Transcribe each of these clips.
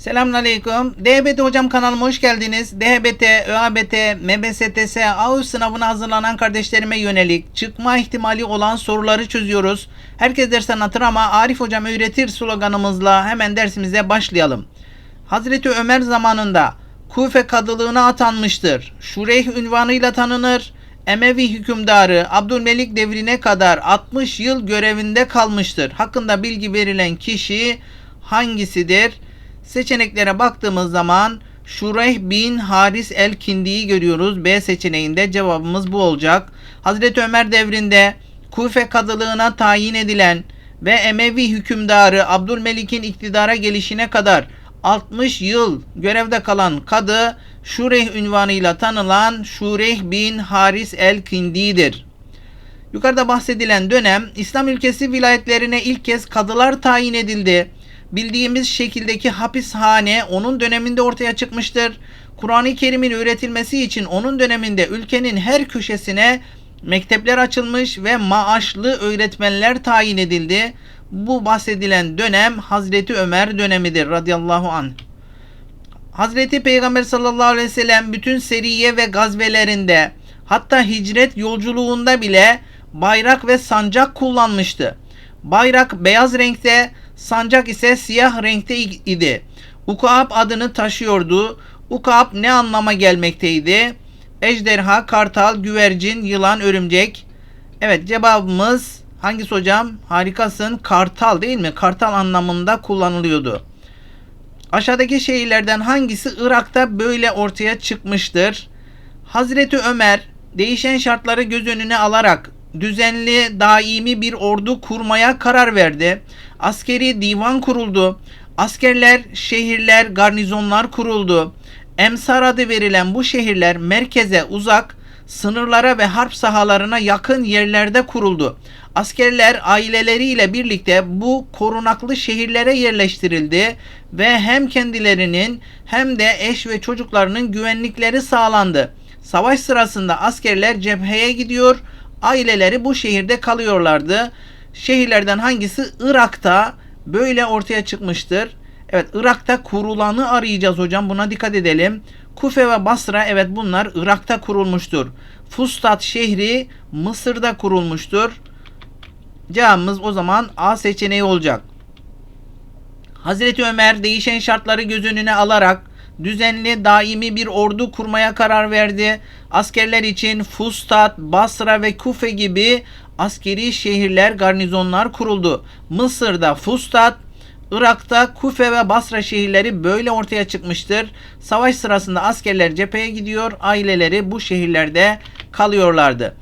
Selamünaleyküm. DHBT Hocam kanalıma hoş geldiniz. DHBT, ÖABT, MBSTS, AUS sınavına hazırlanan kardeşlerime yönelik çıkma ihtimali olan soruları çözüyoruz. Herkes dersten anlatır ama Arif Hocam öğretir sloganımızla hemen dersimize başlayalım. Hazreti Ömer zamanında Kufe kadılığına atanmıştır. Şureyh ünvanıyla tanınır. Emevi hükümdarı Abdülmelik devrine kadar 60 yıl görevinde kalmıştır. Hakkında bilgi verilen kişi hangisidir? Seçeneklere baktığımız zaman Şureyh bin Haris el-Kindi'yi görüyoruz. B seçeneğinde cevabımız bu olacak. Hazreti Ömer devrinde Kufe kadılığına tayin edilen ve Emevi hükümdarı Abdülmelik'in iktidara gelişine kadar 60 yıl görevde kalan kadı Şureyh ünvanıyla tanınan Şureyh bin Haris el-Kindi'dir. Yukarıda bahsedilen dönem İslam ülkesi vilayetlerine ilk kez kadılar tayin edildi. Bildiğimiz şekildeki hapishane onun döneminde ortaya çıkmıştır. Kur'an-ı Kerim'in üretilmesi için onun döneminde ülkenin her köşesine mektepler açılmış ve maaşlı öğretmenler tayin edildi. Bu bahsedilen dönem Hazreti Ömer dönemidir radıyallahu anh. Hazreti Peygamber sallallahu aleyhi ve sellem bütün seriye ve gazvelerinde hatta hicret yolculuğunda bile bayrak ve sancak kullanmıştı. Bayrak beyaz renkte, sancak ise siyah renkte idi. Ukab adını taşıyordu. Ukab ne anlama gelmekteydi? Ejderha, kartal, güvercin, yılan, örümcek. Evet cevabımız hangisi hocam? Harikasın. Kartal değil mi? Kartal anlamında kullanılıyordu. Aşağıdaki şehirlerden hangisi Irak'ta böyle ortaya çıkmıştır? Hazreti Ömer değişen şartları göz önüne alarak düzenli, daimi bir ordu kurmaya karar verdi. Askeri divan kuruldu. Askerler, şehirler, garnizonlar kuruldu. Emsar adı verilen bu şehirler merkeze uzak, sınırlara ve harp sahalarına yakın yerlerde kuruldu. Askerler aileleriyle birlikte bu korunaklı şehirlere yerleştirildi ve hem kendilerinin hem de eş ve çocuklarının güvenlikleri sağlandı. Savaş sırasında askerler cepheye gidiyor, aileleri bu şehirde kalıyorlardı. Şehirlerden hangisi Irak'ta böyle ortaya çıkmıştır? Evet Irak'ta kurulanı arayacağız hocam buna dikkat edelim. Kufe ve Basra evet bunlar Irak'ta kurulmuştur. Fustat şehri Mısır'da kurulmuştur. Cevabımız o zaman A seçeneği olacak. Hazreti Ömer değişen şartları göz önüne alarak düzenli daimi bir ordu kurmaya karar verdi. Askerler için Fustat, Basra ve Kufe gibi askeri şehirler, garnizonlar kuruldu. Mısır'da Fustat, Irak'ta Kufe ve Basra şehirleri böyle ortaya çıkmıştır. Savaş sırasında askerler cepheye gidiyor, aileleri bu şehirlerde kalıyorlardı.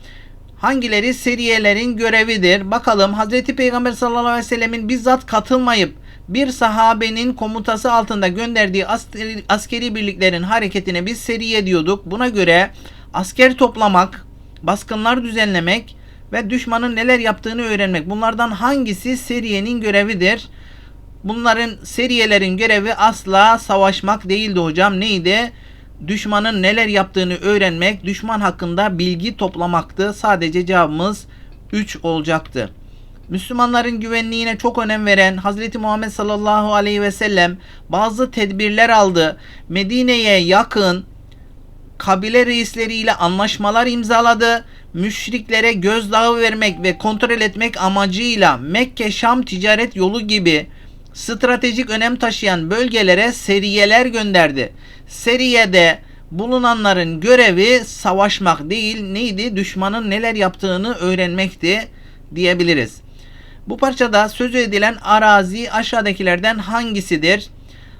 Hangileri seriyelerin görevidir? Bakalım Hazreti Peygamber sallallahu aleyhi ve sellemin bizzat katılmayıp bir sahabenin komutası altında gönderdiği askeri, askeri birliklerin hareketine biz seriye diyorduk. Buna göre asker toplamak, baskınlar düzenlemek ve düşmanın neler yaptığını öğrenmek. Bunlardan hangisi seriyenin görevidir? Bunların seriyelerin görevi asla savaşmak değildi hocam. Neydi? Düşmanın neler yaptığını öğrenmek, düşman hakkında bilgi toplamaktı. Sadece cevabımız 3 olacaktı. Müslümanların güvenliğine çok önem veren Hazreti Muhammed sallallahu aleyhi ve sellem bazı tedbirler aldı. Medine'ye yakın kabile reisleriyle anlaşmalar imzaladı. Müşriklere gözdağı vermek ve kontrol etmek amacıyla Mekke-Şam ticaret yolu gibi stratejik önem taşıyan bölgelere seriyeler gönderdi. Seriyede bulunanların görevi savaşmak değil neydi? Düşmanın neler yaptığını öğrenmekti diyebiliriz. Bu parçada sözü edilen arazi aşağıdakilerden hangisidir?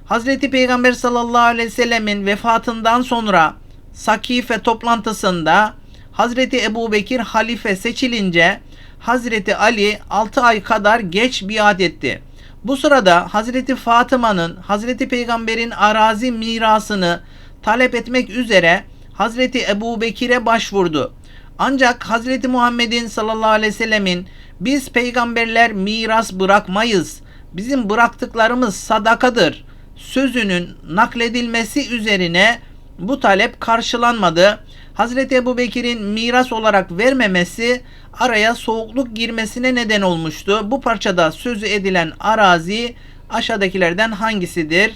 Hazreti Peygamber sallallahu aleyhi ve sellemin vefatından sonra Sakife toplantısında Hazreti Ebu Bekir halife seçilince Hazreti Ali 6 ay kadar geç biat etti. Bu sırada Hazreti Fatıma'nın Hazreti Peygamber'in arazi mirasını talep etmek üzere Hazreti Ebu Bekir'e başvurdu. Ancak Hazreti Muhammed'in sallallahu aleyhi ve sellemin biz peygamberler miras bırakmayız. Bizim bıraktıklarımız sadakadır. Sözünün nakledilmesi üzerine bu talep karşılanmadı. Hazreti Ebu Bekir'in miras olarak vermemesi araya soğukluk girmesine neden olmuştu. Bu parçada sözü edilen arazi aşağıdakilerden hangisidir?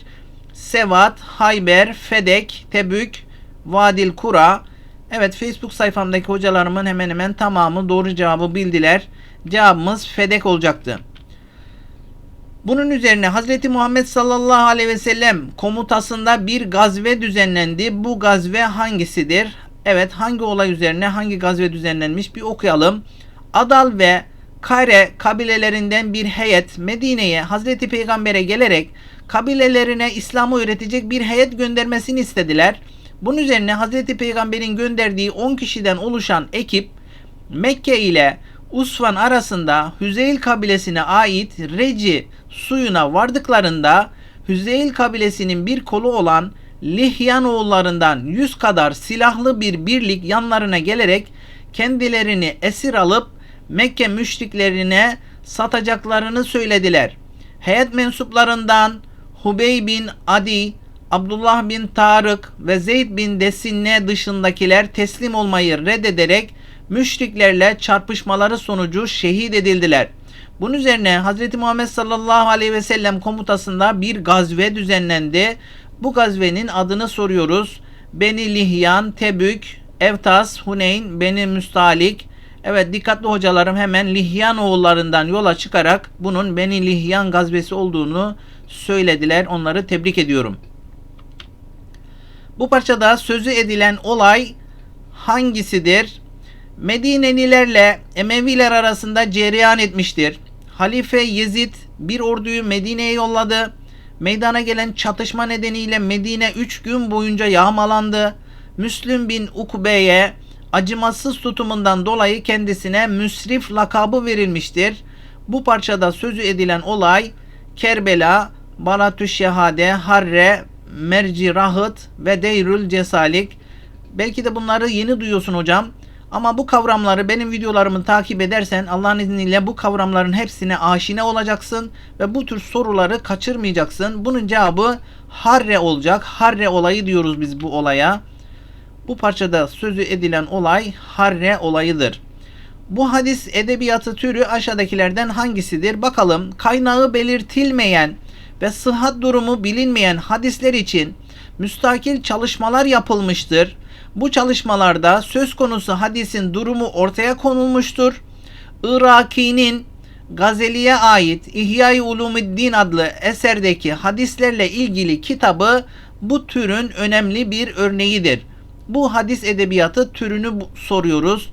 Sevat, Hayber, Fedek, Tebük, Vadil Kura. Evet Facebook sayfamdaki hocalarımın hemen hemen tamamı doğru cevabı bildiler. Cevabımız Fedek olacaktı. Bunun üzerine Hazreti Muhammed sallallahu aleyhi ve sellem komutasında bir gazve düzenlendi. Bu gazve hangisidir? Evet hangi olay üzerine hangi gazve düzenlenmiş bir okuyalım. Adal ve Kare kabilelerinden bir heyet Medine'ye Hazreti Peygamber'e gelerek kabilelerine İslam'ı öğretecek bir heyet göndermesini istediler. Bunun üzerine Hazreti Peygamber'in gönderdiği 10 kişiden oluşan ekip Mekke ile Usfan arasında Hüzeyl kabilesine ait Reci suyuna vardıklarında Hüzeyl kabilesinin bir kolu olan Lihyan oğullarından 100 kadar silahlı bir birlik yanlarına gelerek kendilerini esir alıp Mekke müşriklerine satacaklarını söylediler. Heyet mensuplarından Hubey bin Adi, Abdullah bin Tarık ve Zeyd bin Desinne dışındakiler teslim olmayı reddederek müşriklerle çarpışmaları sonucu şehit edildiler. Bunun üzerine Hz. Muhammed sallallahu aleyhi ve sellem komutasında bir gazve düzenlendi. Bu gazvenin adını soruyoruz. Beni Lihyan, Tebük, Evtas, Huneyn, Beni Müstalik. Evet dikkatli hocalarım hemen Lihyan oğullarından yola çıkarak bunun Beni Lihyan gazvesi olduğunu söylediler. Onları tebrik ediyorum. Bu parçada sözü edilen olay hangisidir? Medinelilerle Emeviler arasında cereyan etmiştir. Halife Yezid bir orduyu Medine'ye yolladı. Meydana gelen çatışma nedeniyle Medine 3 gün boyunca yağmalandı. Müslüm bin Ukbe'ye acımasız tutumundan dolayı kendisine müsrif lakabı verilmiştir. Bu parçada sözü edilen olay Kerbela, Balatü Şehade, Harre, Merci Rahıt ve Deyrül Cesalik. Belki de bunları yeni duyuyorsun hocam. Ama bu kavramları benim videolarımı takip edersen Allah'ın izniyle bu kavramların hepsine aşina olacaksın ve bu tür soruları kaçırmayacaksın. Bunun cevabı Harre olacak. Harre olayı diyoruz biz bu olaya. Bu parçada sözü edilen olay Harre olayıdır. Bu hadis edebiyatı türü aşağıdakilerden hangisidir? Bakalım kaynağı belirtilmeyen ve sıhhat durumu bilinmeyen hadisler için müstakil çalışmalar yapılmıştır. Bu çalışmalarda söz konusu hadisin durumu ortaya konulmuştur. Iraki'nin Gazeli'ye ait İhya-i Ulumuddin adlı eserdeki hadislerle ilgili kitabı bu türün önemli bir örneğidir. Bu hadis edebiyatı türünü soruyoruz.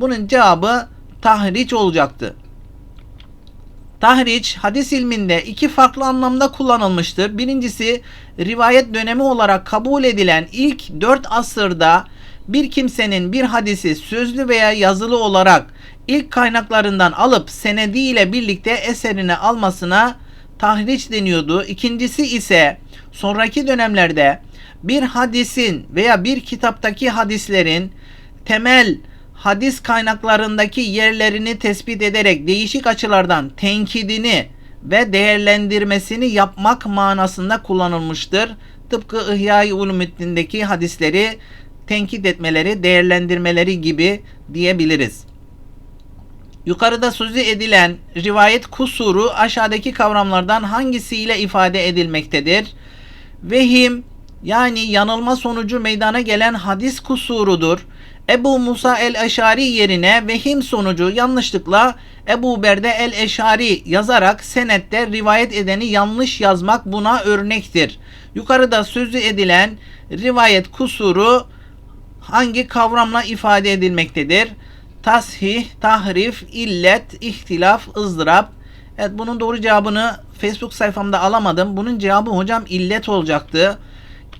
Bunun cevabı tahriç olacaktı. Tahriç hadis ilminde iki farklı anlamda kullanılmıştır. Birincisi rivayet dönemi olarak kabul edilen ilk dört asırda bir kimsenin bir hadisi sözlü veya yazılı olarak ilk kaynaklarından alıp senediyle birlikte eserine almasına tahriç deniyordu. İkincisi ise sonraki dönemlerde bir hadisin veya bir kitaptaki hadislerin temel hadis kaynaklarındaki yerlerini tespit ederek değişik açılardan tenkidini ve değerlendirmesini yapmak manasında kullanılmıştır. Tıpkı İhya-i Ulumuddin'deki hadisleri tenkit etmeleri, değerlendirmeleri gibi diyebiliriz. Yukarıda sözü edilen rivayet kusuru aşağıdaki kavramlardan hangisiyle ifade edilmektedir? Vehim yani yanılma sonucu meydana gelen hadis kusurudur. Ebu Musa el-Eşari yerine vehim sonucu yanlışlıkla Ebu Berde el-Eşari yazarak senette rivayet edeni yanlış yazmak buna örnektir. Yukarıda sözü edilen rivayet kusuru hangi kavramla ifade edilmektedir? Tasih, tahrif, illet, ihtilaf, ızdırap. Evet bunun doğru cevabını Facebook sayfamda alamadım. Bunun cevabı hocam illet olacaktı.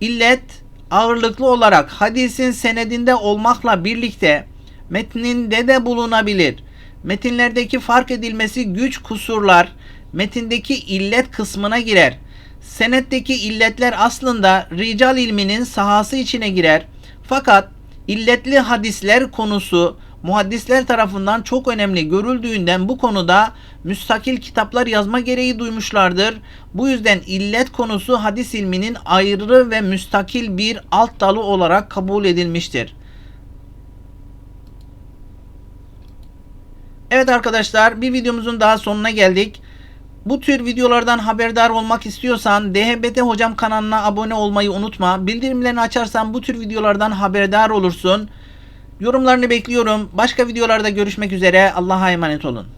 İllet ağırlıklı olarak hadisin senedinde olmakla birlikte metninde de bulunabilir. Metinlerdeki fark edilmesi güç kusurlar metindeki illet kısmına girer. Senetteki illetler aslında rical ilminin sahası içine girer. Fakat illetli hadisler konusu muhaddisler tarafından çok önemli görüldüğünden bu konuda müstakil kitaplar yazma gereği duymuşlardır. Bu yüzden illet konusu hadis ilminin ayrı ve müstakil bir alt dalı olarak kabul edilmiştir. Evet arkadaşlar bir videomuzun daha sonuna geldik. Bu tür videolardan haberdar olmak istiyorsan DHBT Hocam kanalına abone olmayı unutma. Bildirimlerini açarsan bu tür videolardan haberdar olursun. Yorumlarını bekliyorum. Başka videolarda görüşmek üzere. Allah'a emanet olun.